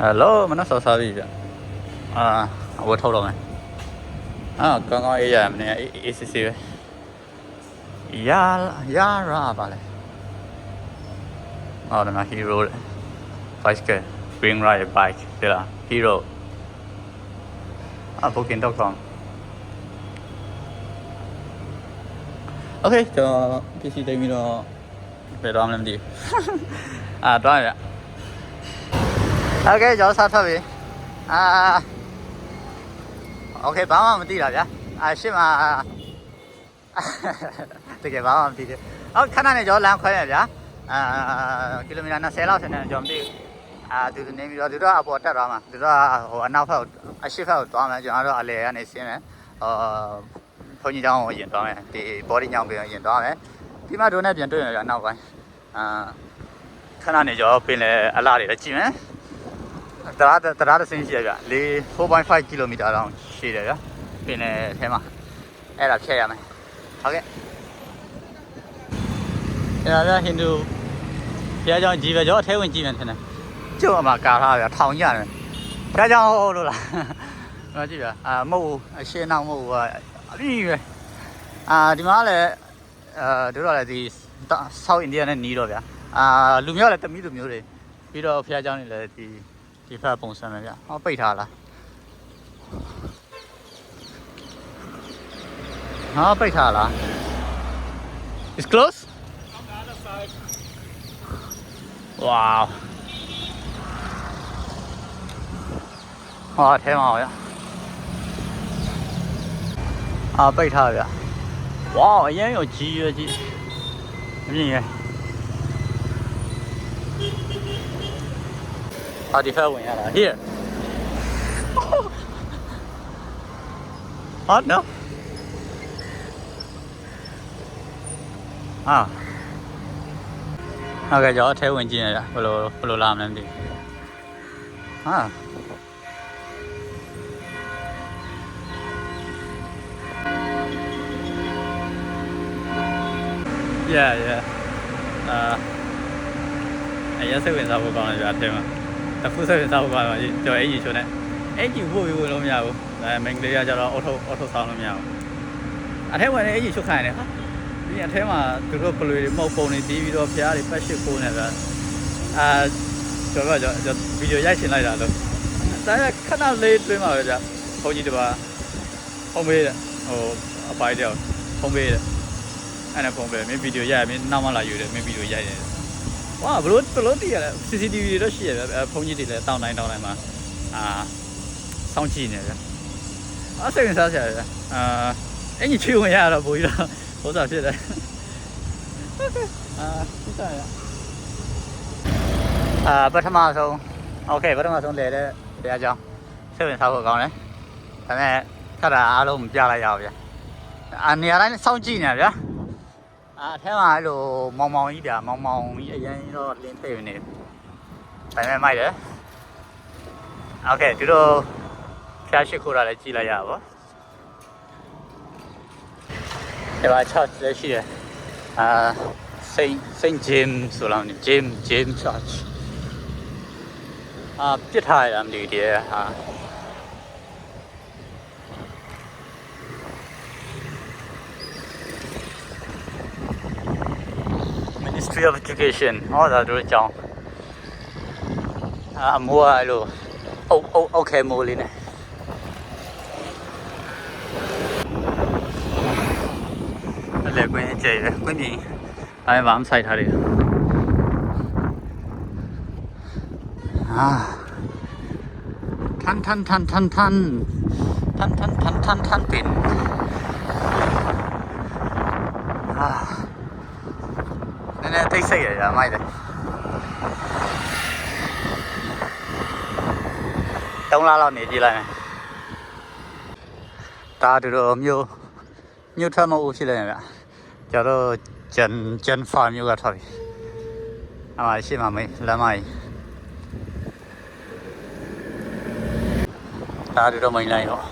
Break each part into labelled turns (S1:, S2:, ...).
S1: ဟယ်လိုမနက်စောစားပြီဗျအာအဝတ်ထုတ်တော့မယ်အာကောင်းကောင်းအေးရမနေအေးအေးစစ်စစ်ပဲရာရာရာပါလေအော်ဒါမှ hero လေ bicycle green ride bike ဒီလား hero အာ booking.com โอเคကျွန်တော်ပစ္စည်းတိတ်ပြီးတော့ဘယ်တော့မှမသိဘူးအာတော့ရ โอเคကျွန်တော်စားထွက်ပြီအာโอเคဘာမှမသိတာဗျာအာရှင်းမှာတကယ်ဘာမှမသိသေးဟုတ်ခဏနေကျွန်တော်လမ်းခွဲရဗျာအာကီလိုမီတာ20လောက်ဆင်းနေကျွန်တော်မသိဘူးအာသူနေပြီးတော့သူတို့ကအပေါ်တက်သွားမှာသူတို့ကဟိုအနောက်ဘက်အရှိဘက်ကိုသွားမယ်ကျွန်တော်တို့အလဲကနေဆင်းမယ်အာ ဘုန်းကြီးကျောင်းကိုရင်သွားမယ်ဒီ body ညောင်းပြန်ရင်သွားမယ်ဒီမှာဒိုနဲ့ပြန်တွေ့ရရနောက်ပိုင်းအာခဏနေကျော်ပင်လေအလားတွေလည်းကြည့်မယ် တရားတရားတစ်စင်းရှိရဗျလေ4.5 km တောင်ရှိတယ်ဗျပင်လယ်ထဲမှာအဲ့ဒါဖြတ်ရမယ်ဟုတ်ကဲ့အဲ့ဒါဟိန္ဒူဘုရားကျောင်းကြီးပဲကျော်အထဲဝင်ကြည့်မယ်ထင်တယ်ကျုပ်အမကာထားဗျထောင်ကြတယ်ဘုရားကျောင်းဟုတ်လို့လားမကြည့်ဗျအာမဟုတ်အရှင်းအောင်မဟုတ်အပြည့်ပဲအာဒီမှာလည်းအာတို့တော့လည်းဒီဆောက်အိန္ဒိယနဲ့နီးတော့ဗျာအာလူမျိုးလည်းတမီးလူမျိုးတွေပြီးတော့ဘုရားကျောင်းတွေလည်းဒီ 比赛蹦三轮车啊被他了。啊被塔了。It's close 哇哇天好呀。啊被塔了哇也有集约机。美女啊，你喝闻一下了，Here。Hot no？啊。OK，就ထဲဝင်ကြည့်ရတာဘယ်လိုဘယ်လိုလာမလဲမသိဘူး။ဟာ yeah yeah အာအရင်စိတ်ဝင်စားဖို့ကောင်းတယ်ဗျာအထဲမှာ တစ်ခုစိတ်ဝင်စားဖို့ကောင်းတယ်ကျော်အင်ကြီးချိုးနေအင်ကြီးဖို့ပြီးဝင်လို့မရဘူးအဲမင်္ဂလေးကကျတော့အော်တိုအော်တိုဆောင်းလို့မရဘူးအထက်ဝင်နေအင်ကြီးချုပ်ခိုင်းတယ်ဟာဒီအထက်မှာသူတို့ပလွေတွေမဟုတ်ပုံတွေတီးပြီးတော့ဖျားတွေပတ်ရှစ်ကိုနေဗျာအာကျော်ကကျော်ဗီဒီယိုရိုက်ရှင်လိုက်တာလို့ဒါကခဏလေးတွင်းမှာပဲဗျာဘုန်းကြီးတပါဖုံးပေးတယ်ဟိုအပိုင်းတယောက်ဖုံးပေးတယ်အဲ့ဒါဖုန်းပဲမင်းဗီဒီယိုရိုက်ရမင်းနောက်မှလာယူတယ်မင်းဗီဒီယိုရိုက်တယ် ဝါဘလို့ဘလို့တည်ရလဲ CCTV တွေတော့ရှိရဗျဖုန်းကြီးတွေလည်းတောင်းတိုင်းတောင်းတိုင်းမှာအာစောင့်ကြည့်နေဗျအဲ့စိတ်ဝင်စားစရာဗျအာအင်ကြီးချွေဝင်ရတော့ဘူကြီးတော့ဟိုစားဖြစ်တယ်အာဒီစားရအာပထမဆုံးโอเคပထမဆုံးလဲတဲ့တရားကြောင်းစိတ်ဝင်စားဖို့ကောင်းတယ်ဒါပေမဲ့ခက်တာအားလုံးမပြလိုက်ရအောင်ဗျအာနေရာတိုင်းစောင့်ကြည့်နေဗျာ အာအထဲမှာအဲ့လိုမောင်မောင်ကြီးပြမောင်မောင်ကြီးအရင်တော့လင်းသိနေတယ်။ဒါပေမဲ့မိုက်တယ်။ Okay ဒီတော့ဖျားရှိခိုးတာလည်းကြည့်လိုက်ရပါဘော။ဒီမှာ church လည်းရှိတယ်။အာ Saint Saint James ဆိုလားမသိ James James Church ။အာပြစ်ထားရမလို့ဒီဟာ Ministry of Education ဟောဒါတို့အကြောင်းအာအမိုးကအဲ့လိုအုတ်အုတ် အုတ်ခဲမိုးလေးနဲ့အဲ့လေကွင်းကြဲပဲကွင်းပြင်အဲ့ဘာမှဆိုင်ထားတယ်အာထန်ထန်ထန်ထန်ထန်ထန်ထန်ထန်ထန်ထန်ပင်အာ န ည်းနည်းတိတ်ဆိတ်ရတာမိုက်တယ်တုံးလားလောက်နေကြည့်လိုက်မယ်ဒါတို့တော့မြို့မြို့ထမဟုတ်ဖြစ်လိုက်ရဗျကျတော့ဂျန်ဂျန်ဖာမြို့ကထွက်ပြီအမရှိမှမေးလမ်းမကြီးဒါတို့တော့မိန်လိုက်တော့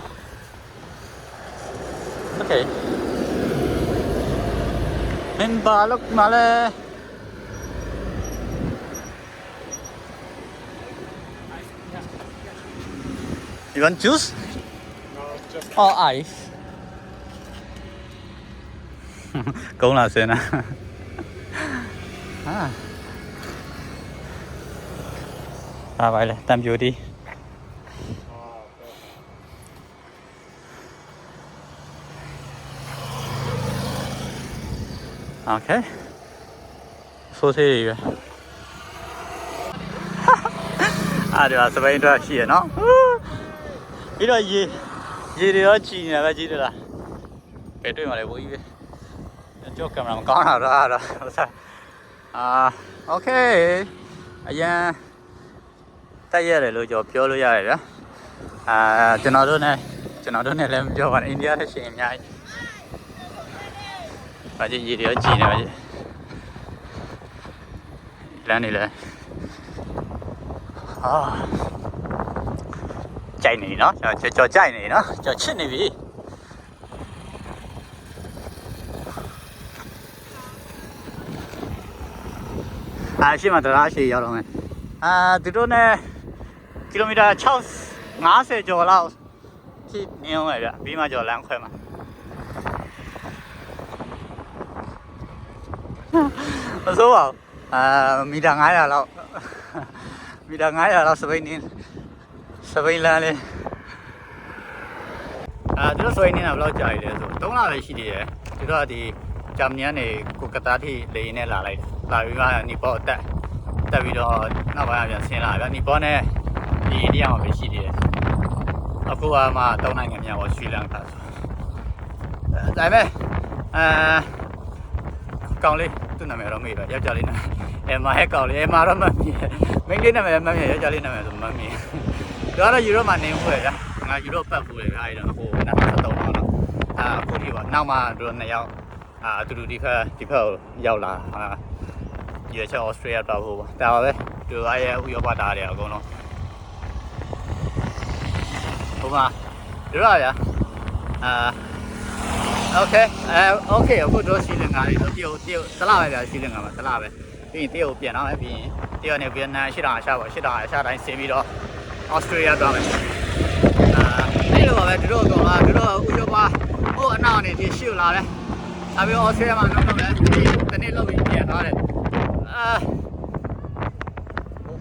S1: Okay မင်းဘာလို့မလဲ You want juice?
S2: No, just
S1: or ice? Cũng là xe nè à. à vậy là tam vừa đi Ok Số
S2: vậy? À,
S1: điều là sẽ phải ra xỉa nó ပဲအားဒီမှာစပိန်တော့ရှိရနော်ပြီးတော့ရေရေတွေရောကြည်နေတာပဲကြည့်တယ်လားကဲတွေ့မှလည်းဘိုးကြီးပဲကြောက်ကင်မရာမကောင်းတာတော့အဲ့တော့ဟုတ်စားအာโอเคအရင်တက်ရတယ်လို့ကြောပြောလို့ရတယ်ဗျာအာကျွန်တော်တို့ ਨੇ ကျွန်တော်တို့ ਨੇ လည်းမပြောပါနဲ့အိန္ဒိယထက်ရှင်အများကြီးဘာကြီးရေတွေရောကြည်နေပါကြီးလမ်းနေလဲအာ ကြိုက်နေနော်ကျွန်တော်ကြော်ကြိုက်နေနော်ကြော်ချစ်နေပြီအာရှိမှတရားရှိရောက်တော့မယ်အာသူတို့ ਨੇ ကီလိုမီတာ6 50ကျော်လောက်ဖြစ်နေအောင်ပဲဗျပြီးမှကျော်လမ်းခွဲမှာမစိုးပါဘူးအာမီတာ900လောက်မီတာ900လောက်စပိန်နေ စပိန်လမ်းလေးအာသူတို့စပိန်နေတာဘယ်လောက်ကြာရလဲဆို3လပဲရှိသေးတယ်သူတို့ကဒီဂျာမနီကနေကိုကတားထိလေယာဉ်နဲ့လာလိုက်လာပြီးမှနီပေါ်အတက်တက်ပြီးတော့နောက်ပိုင်းကပြန်ဆင်းလာဗျနီပေါ်နဲ့ဒီအိန္ဒိယမှာပဲရှိသေးတယ်အခုကမှတောင်းနိုင်ငံမြောက်ဩစတြေးလျကဆိုအဲဒါပေမဲ့အာကောင်လေးသူ့နာမည်တော့မေ့ပဲယောက်ျားလေးနာမည်အဲမာဟဲကောင်လေးအဲမာတော့မမြင်မိန်းကလေးနာမည်လည်းမမြင်ယောက်ျားလေးနာမည်ဆိုမမြ င်သူကတော့ယူရိုမှာနေဖို့ရဗျာငါယူရိုပတ်ဖို့ရဗျာအဲ့တော့ဟို2013တော့အာအခုဒီပါနောက်မှသူတို့နှစ်ယောက်အာအတူတူဒီဖက်ဒီဖက်ကိုရောက်လာအာရွေးချယ်ဩစတြေးလျတော့ဖို့ပါဒါပါပဲသူကရဲ့ဥရောပတားတယ်အကုန်လုံးဟိုမှာဒီတော့ဗျာအာโอเคအဲโอเคအခုတို့စီလင်္ကာလေးတို့တရုတ်တရုတ်သလားပဲဗျာစီလင်္ကာမှာသလားပဲပြီးရင်တရုတ်ပြန်တော့မယ်ပြီးရင်တရုတ်နဲ့ဗီယက်နမ်ရှစ်တောင်အရှာပေါ့ရှစ်တောင်အရှာတိုင်းဆင်းပြီးတော့ ဩစတြေးလျသွားမယ်အာအဲ့လိုပါပဲတို့တို့ကောင်ကတို့ဥရောပဟိုအနောက်နေဒီရှေ့လာတယ်ဒါပြီးဩစတြေးလျမှာနောက်တော့လည်းဒီနေ့လောက်ပြီးပြန်သွားတယ်အာ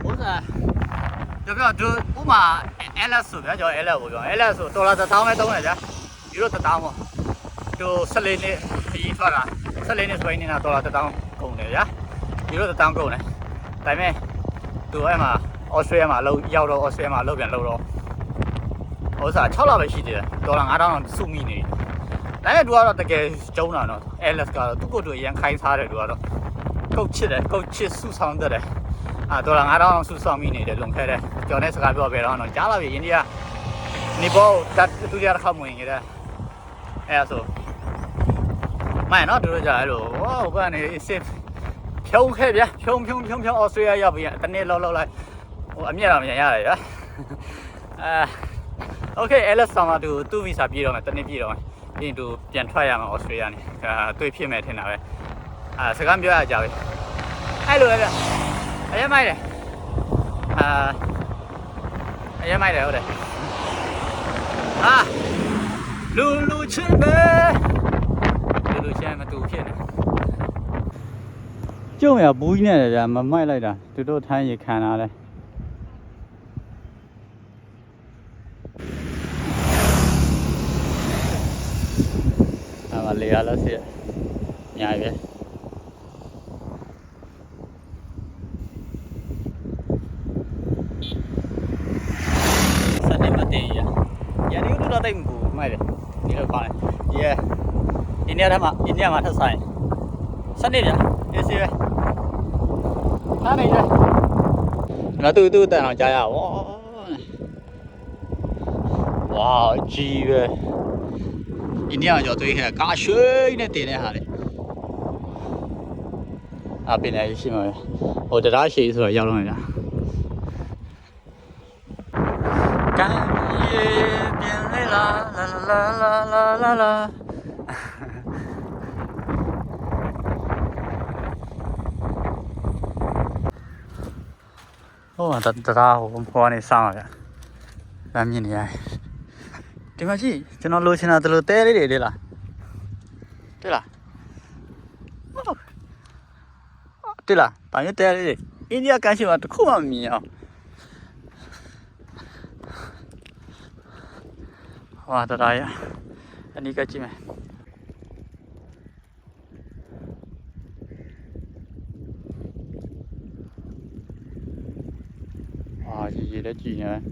S1: ဟိုစားကျွန်တော်တို့ဥမာ LS ဆိုဗျာကျွန်တော် LS ကိုပြော LS ဆိုဒေါ်လာ1000ပဲသုံးတယ်ဗျာယူရို1000ပေါ့တို့14နှစ်ခရီးထွက်တာ14နှစ်စပိန်နေတာဒေါ်လာ1000ကုန်တယ်ဗျာယူရို1000ကုန်တယ်ဒါပေမဲ့သူအဲ့မှာ ဩစတြေးလျမှာလောက်ရောက်တော့ဩစတြေးလျမှာလောက်ပြန်လောက်တော့ဥစ္စာ6လပဲရှိသေးတယ်ဒေါ်လာ9000တော့စုမိနေတယ်ဒါပေမဲ့သူကတော့တကယ်ကျုံးတာနော် LS ကတော့သူ့ကိုယ်သူအရန်ခိုင်းစားတယ်သူကတော့ကုတ်ချစ်တယ်ကုတ်ချစ်စုဆောင်တတ်တယ်အာဒေါ်လာ9000စုဆောင်မိနေတယ်လွန်ခဲ့တဲ့ကျော်နဲ့စကားပြောပဲတော့နော်ကြားလာပြီအိန္ဒိယနေပေါ်တတ်သူရတစ်ခါမဝင်ခဲ့တဲ့အဲ့ဒါဆိုမိုင်နော်တို့ကြအဲ့လိုဟောဘာနေစစ်ဖြုံးခဲ့ဗျာဖြုံးဖြုံးဖြုံးဖြုံးအော်စတြေးလျရောက်ပြီတနေ့လောက်လောက်လိုက် ဟိုအမြက်တော့မြန်ရတယ်ဗျာအာโอเค LS ဆောင်မှာသူသူ့ visa ပြေးတော့မယ်တနေ့ပြေးတော့မယ်ပြီးရင်သူပြန်ထွက်ရမှာဩစတြေးလျနေအာတွေ့ဖြစ်မယ်ထင်တာပဲအာစကားပြောရကြပြီအဲ့လိုပဲဗျအရင်မိုက်တယ်အာအရင်မိုက်တယ်ဟုတ်တယ်အာလူလူချင်းပဲလူလူချင်းမတူဖြစ်နေကျုံရဘူးကြီးနဲ့ဗျာမမိုက်လိုက်တာသူတို့ထမ်းရခံလာတယ် အဲ့မှာလေရလို့စီညာပဲစနေမတင်ရရဒီတို့တော့တိတ်မပူမိုက်တယ် ဒီလိုပါလေဒီအိန္ဒိယထဲမှာအိန္ဒိယမှာထက်ဆိုင်စနေဗျာအေးစီပဲထားနေရငါတူတူတန်အောင်ကြားရဝါဝါကြီးပဲအိန္ဒိယကျော်သွေးခဲကာရွှေနဲ့တင်တဲ့ဟာလေအပင်လည်းရှိမှာပဲဟိုတရားရှိဆိုတော့ရောက်တော့မှာဗျာကံရေပြင်လေလာလာလာလာလာလာလာဟိုမှာတတရားဟိုပေါ်ကနေစောင်းရဗျာလမ်းမြင်နေရတယ် ဒီမှာကြည့်ကျွန်တော်လိုချင်တာဒီလိုတဲလေးတွေလေလားတွေ့လားဟုတ်တွေ့လားဒါမျိုးတဲလေးတွေအိန္ဒိယကမ်းခြေမှာတစ်ခုမှမမြင်အောင်ဟွာတရားရအနီးကကြည့်မယ်အာရေရေလည်းကြည့်နေတယ်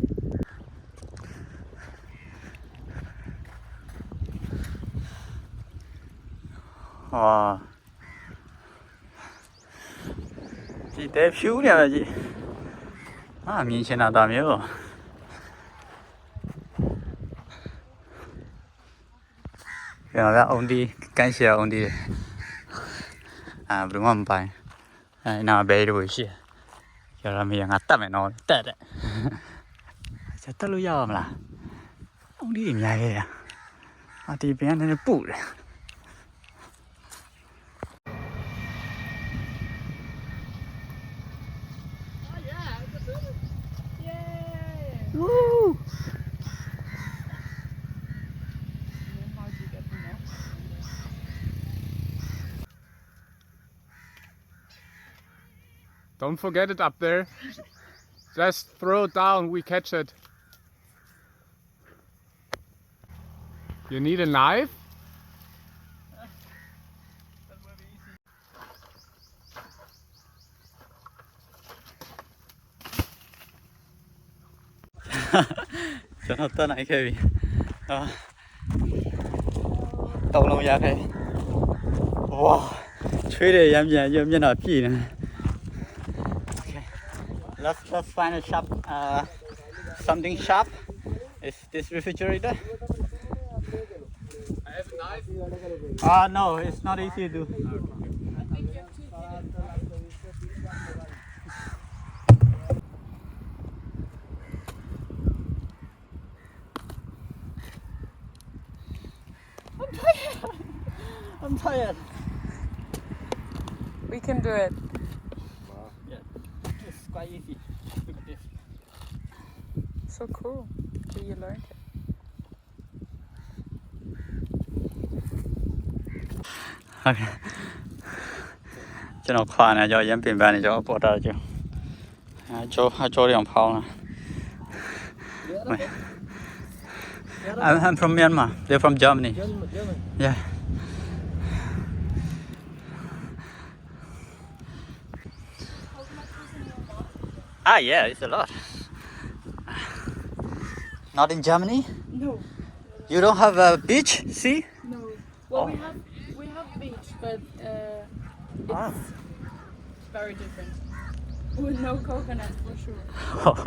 S1: ဟာဒီတဲဖြူးနေတယ်ကြီးဟာမြင်ချင်တာဒါမျိုးပြန်လာအောင်ဒီကန်ရှာအောင်ဒီအာဘယ်မှမပိုင်အဲနာဘဲလို့ရှိရရမေးငါတတ်မယ်နော်တက်တဲ့ချက်တက်လို့ရပါမလားအောင်ဒီအများကြီးရအာဒီပြန်နေနေပူတယ်
S2: Don't forget it up there. Just throw it down, we catch it. You need a knife?
S1: ။ကျွန်တော်တက်နိုင်ခဲ့ပြီ။ဟာတောင်းလုံးရခဲ့။ဝါချွေးတ Let's let's find a shop uh something sharp. Is this refrigerator?
S2: I have a knife.
S1: Ah no, it's not easy to do. I'm tired.
S3: We can do it.
S1: Yeah, it's quite easy Look at this.
S3: So cool. Do you learn it?
S1: Okay. ကျွန်တော်ခွာနေကြောရမ်းပင်ပန်းနေကြောပေါ်တာကြောအဲကြောအကြောရောင်ဖောင်းလာ I'm, I'm from Myanmar. They're from Germany. Yeah. Ah, yeah, it's a lot. Not in Germany?
S3: No,
S1: You don't have a beach? See?
S3: no. Well, we have we have beach, but uh, it's
S1: Ah.
S3: very different. With no coconut for sure.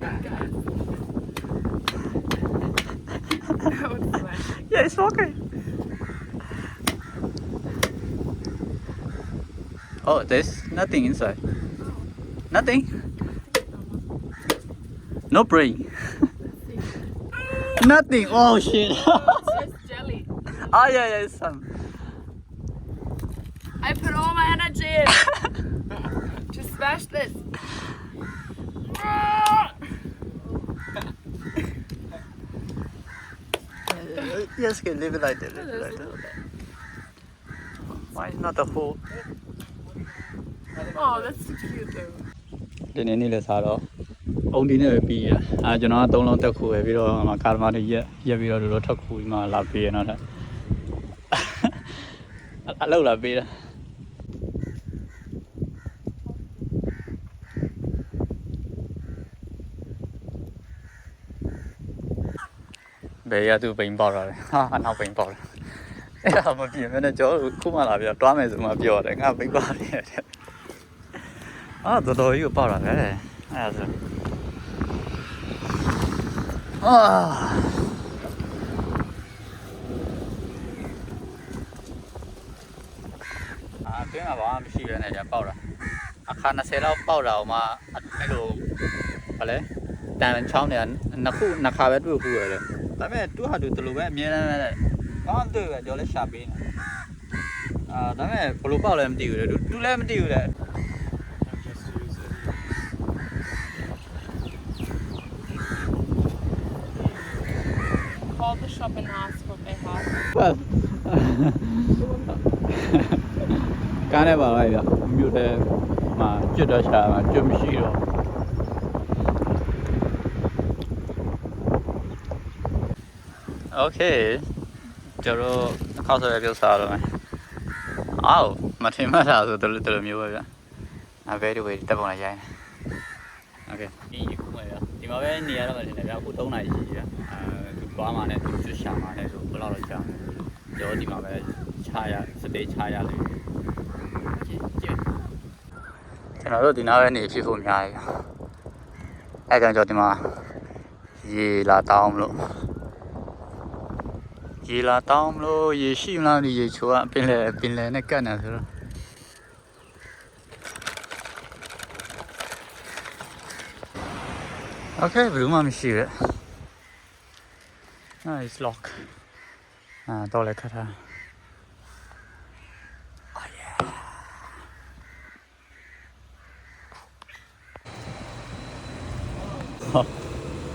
S1: Yeah, it's okay. Oh, there's nothing inside. Nothing. No brain. nothing. Oh shit.
S3: It's just jelly.
S1: oh yeah, yeah, it's some.
S3: I put all my energy in to smash this.
S1: yes, can leave it like that. Leave it like that. Why not the whole?
S3: Oh, that's so cute though.
S1: ဒီနေ့နေ့လည်းစားတော့အုံဒီနဲ့ပဲပြီးရအာကျွန်တော်ကသုံးလုံးတက်ခုပဲပြီးတော့ဟိုမှာကာရမတွေရက်ရက်ပြီးတော့တို့ထက်ခုပြီးမှလာပြီးရတော့အလောက်လာပြီးတာ ဘယ်ရသူပိန်ပေါက်တာလဲဟာအနောက်ပိန်ပေါက်တယ်အဲ့ဒါမပြင်းမနဲ့ကျော်ခုမှလာပြီးတော့တွားမယ်ဆိုမှပြောတယ်ငါပိန်ပေါက်နေတယ် အာတော်တော်ကြီးကိုပေါက်တာပဲအဲ့ဒါဆိုအာအာတင်းကဘာမှမရှိရနဲ့ကြာပေါက်တာအခါ20လောက်ပေါက်တာအောင်မှအဲ့လိုဘာလဲတန်ချောင်းတွေကနှစ်ခုနှစ်ခါပဲတွေ့ခုရတယ်ဒါပေမဲ့သူ့ဟာသူတလူပဲအများအားနဲ့ကောင်းတွေ့ပဲကြော်လဲရှာပေးနေအာဒါပေမဲ့ဘလို့ပေါက်လဲမသိဘူးလေသူလည်းမသိဘူးလေ
S3: Call the shop and ask what they have.
S1: ဟုတ်ကားနဲ့ပါလိုက်ရမြို့ထဲမှာကျွတ်တော့ရှာမှာကျွတ်မရှိတော့โอเคကျွန်တော်အခောက်ဆွဲပြုတ်စားတော့မယ်အော်မထင်မှတ်တာဆိုတော်တော်မျိုးပဲဗျအဘဲဒီဝေးတက်ပုံလိုက်ရိုင်းโ ဟုတ်ကဲ့ဒီခုမှဗျာဒီမှာပဲနေရတော့မှတင်တယ်ဗျာအခု3နာရီရှိပြီဗျာအဲသူသွားမှနဲ့သူကျွတ်ရှာမှနဲ့ဆိုဘယ်လောက်တော့ကြာလဲတော့ဒီမှာပဲခြားရစတေးခြားရလေကြည့်ကြည့်ကျွန်တော်တို့ဒီနားပဲနေဖြစ်ဖို့များရယ်အဲကြောင့်ကျွန်တော်ဒီမှာရေလာတောင်းမလို့ရေလာတောင်းမလို့ရေရှိမလားဒီရေချိုးကပင်လယ်ပင်လယ်နဲ့ကတ်နေဆိုတော့ Okay, room am shire. Ah, it's lock. Ah, dole kara. Oh yeah. Oh.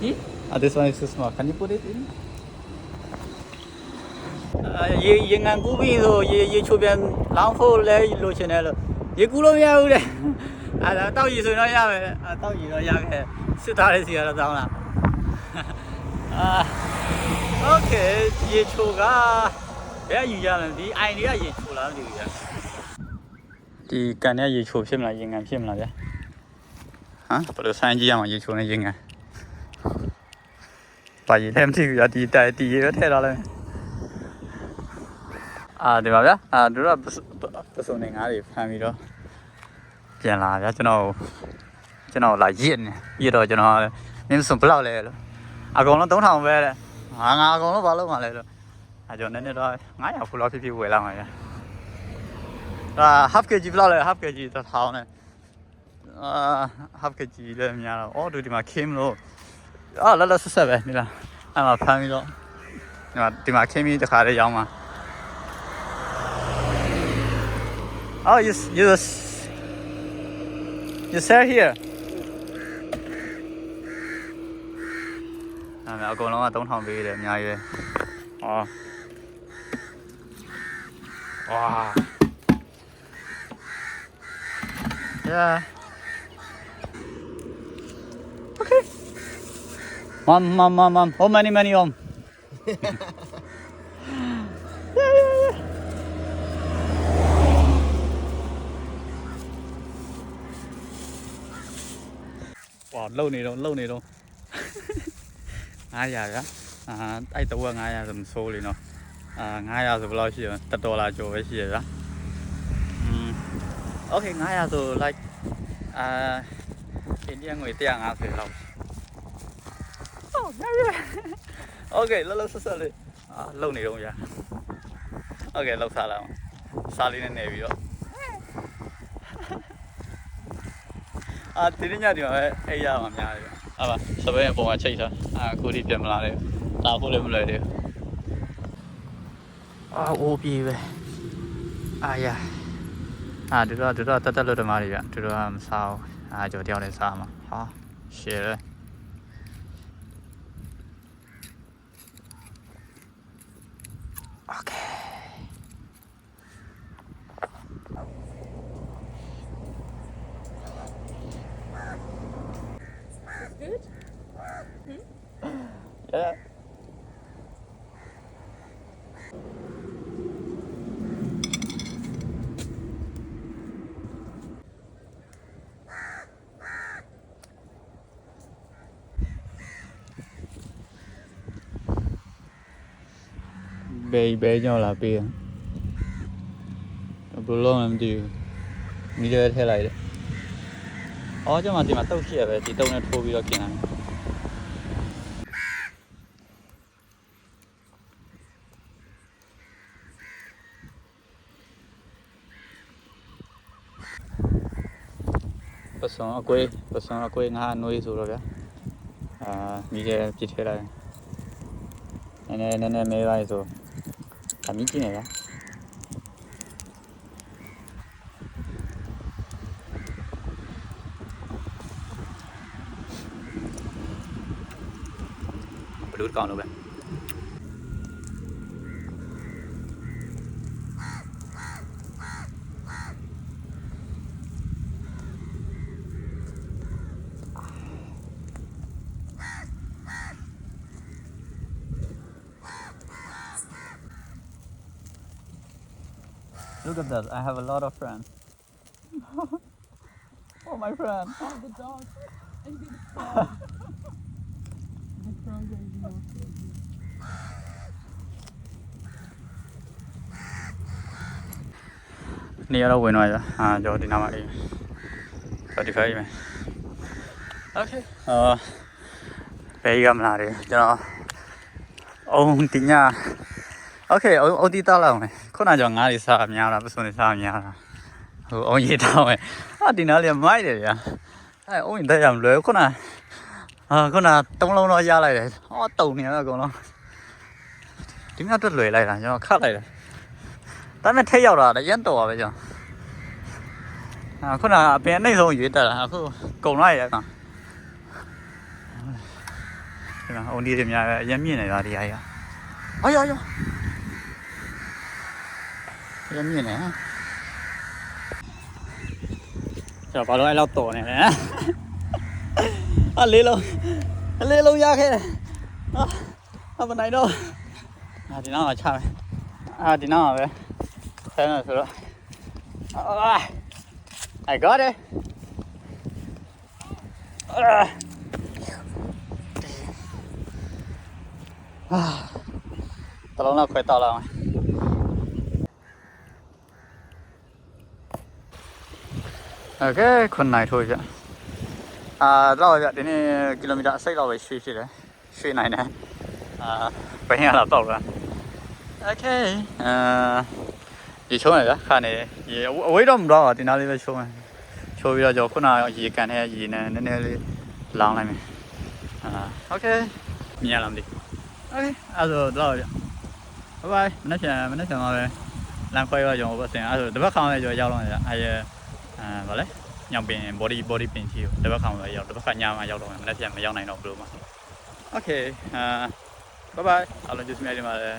S1: Eh? Ah, this one is so small. Can you put it in? Ah, ये ये ngang cú bi rồi ये ये chỗ bên lãng phô lấy lối chuyện này rồi ये cú lối nhau đấy à tao gì rồi nó ra vậy à, gì rồi ra kìa ရင်တော့ရမယ်အာတောက်ရေတော့ရခဲ့စစ်သားလေးစီကတော့တောင်းလာအာโอเคရေချိုကဘယ်ယူရမလဲဒီအိုင်တွေကရေချိုလားမသိဘူးဗျဒီကန်နဲ့ရေချိုဖြစ်မလားရေငံဖြစ်မလားဗျဟမ်ဘယ်လိုဆိုင်ကြည့်ရမှာရေချိုနဲ့ရေငံပါရေလည်းမသိဘူးဗျဒီတိုင်ဒီရေပဲထည့်ထားလိုက် အာဒီပါဗျာအာတို့ကပစုံနေငါးတွေဖမ်းပြီးတော့ပြန်လာဗျာကျွန်တော် ကျွန်တော်လာရစ်နေရစ်တော့ကျွန်တော်မင်းစုံဘယ်လောက်လဲလို့အကောင်လုံး3000ပဲတဲ့ငါငါအကောင်လုံးဘာလို့မှလဲလို့အဲကျွန်တော်နည်းနည်းတော့900ဖူလောက်ဖြစ်ဖြစ်ဝယ်လာမှာဗျာဒါ half kg ဘယ်လောက်လဲ half kg 1000နဲ့အာ half kg လည်းများတော့အော်တို့ဒီမှာ kim လို့အာလာလာဆက်ဆက်ပဲဒီလားအဲ့မှာဖမ်းပြီးတော့ဒီမှာဒီမှာ kim တခါလေးရောင်းမှာ Oh, you s- you s- you sell here. အဲ့ဒါအကုန်လုံးက3000ပေးတယ်အများကြီးပဲ။အော်။ဝါ။ Yeah. Okay. Mom, mom, mom, mom. How many, many, mom? yeah, yeah, yeah. ဟောလုံနေတော့လုံနေတော့ 900ဗျာအာအဲ့တော့900ဆိုမစိုးလေနော်အာ900ဆိုဘယ်လောက်ရှိရတဒေါ်လာကျော်ပဲရှိရဗျာอืมโอเค900ဆို like အာအိန္ဒိယငွေ150လောက်အော်900โอเคလောလောဆက်ဆက်လေးအာလုံနေတော့ဗျာโอเคလောက်စားလာအောင်စားလေးနဲ့နေပြီးတော့ အာဒီနေ့ညဒီမှာပဲအိပ်ရမှာများတယ်။ အာပါစပယ်အပေါ်မှာချိတ်ထား။အာကိုဒီပြန်မလာတယ်။ဒါဖို့လည်းမလွယ်သေးဘူး။အာအိုးပြေးပဲ။အာရ။အာဒီတော့ဒီတော့တက်တက်လို့ဓမ္မတွေဗျ။ဒီတော့မစားဘူး။အာကြော်တယောက်နဲ့စားမှာ။ဟာရှယ် Yeah. Bé bé nhau là bia. Bữa lâu em đi. Đi chơi thế này đấy. အော်ကျမဒီမှာတုတ်ရှိရပဲဒီတုတ်နဲ့ထိုးပြီးတော့กินလိုက်ပစုံအကွေးပစုံအကွေးငါနွေးဆိုတော့ဗျာ sống ở quê tôi sống ở quê nga, nuôi rồi rồi à mi cái chỉ thế này này này này mấy vai rồi làm những cái này á. Đút con đâu vậy? Look at that. I have a lot of friends. oh, my friend.
S3: Oh, the dog. And the frog. the frog is not crazy.
S1: နေရာတော့ဝင်သွားပြီ။အာကျွန်တော်ဒီနားမှာအေး။တော့ဒီဖက်အေးမယ်။ Okay အာဘယ်က မလာတယ်ကျွန်တော်အုံးတင်ညာ Okay အုံးအုံးတီးတောက်လောက်မယ်။ခုနကကျွန်တော်ငားတွေစားများတာပစုံတွေစားများတာ။ဟိုအုံးရေးတောက်မယ်။အာဒီနားလေးမိုက်တယ်ဗျာ။အဲအုံးရင်တက်ရမလွယ်ခုနအာခုနတုံးလုံးတော့ရလိုက်တယ်။ဟောတုံနေရတော့အကုန်လုံးဒီမြောက်တက်လွယ်လိုက်တာကျွန်တော်ခတ်လိုက်တယ်ဒါပေမဲ့ထိတ်ရောက်တာလည်းရမ်းတော်ပါပဲကျွန်တော်အခုနကအပင်အနှိမ့်ဆုံးရွေးတက်တာအခုကုံလိုက်ရကောင်ဒီမှာအုံဒီတွေများပဲအရင်မြင့်နေတာဒီအရာအာရရ ရမြင့်နေဟမ်ကျွန်တော်ဘာလို့အဲ့လောက်တော်နေလဲအလေးလုံးအလေးလုံးရခဲ့တယ်အာအမနိုင်တော့အာဒီနောက်မှာချမယ်အာဒီနောက်မှာပဲဆန်းတော့ဆိုတော့အာ I got it အာအာတလုံးလောက်ခွဲတောက်လောက်အော โอเคခုနိုင်ထိုးကြအာတော့ကြဒီနေ့ကီလိုမီတာအစိတ်လောက်ပဲရွှေ့ဖြစ်တယ်ရွှေ့နိုင်တယ်အာဘယ်ရလာတော့လဲโอเคအာ ရေချုံးရဗျာခါနေရေအဝေးတော့မတော့ပါတင်သားလေးပဲချုံးမယ်ချိုးပြီးတော့ကျွန်တော်ခုနကရေကန်တဲ့ရေနဲ့နည်းနည်းလေးလောင်းလိုက်မယ်အာโอเคမြင်ရလားမသိโอเคအဲ့ဒါတော့ဗျဘိုင်ဘိုင်မနေ့ကမနေ့ကမှာပဲလမ်းခွဲရကျွန်တော်ဘက်ဆင်အဲ့ဒါတပတ်ခေါင်းပဲကျွန်တော်ရောက်တော့ဗျအဲ့ရ အဲဗာလဲညောင်ပင် body body ပင်ကြီးကိုတစ်ဘက်ခါမှရောက်တစ်ဘက်ခါညမှရောက်တော့မှမနေ့ပြန်မရောက်နိုင်တော့ဘူးလို့မှာ Okay အာ bye bye အားလုံးကျေးဇူးများတင်ပါတယ်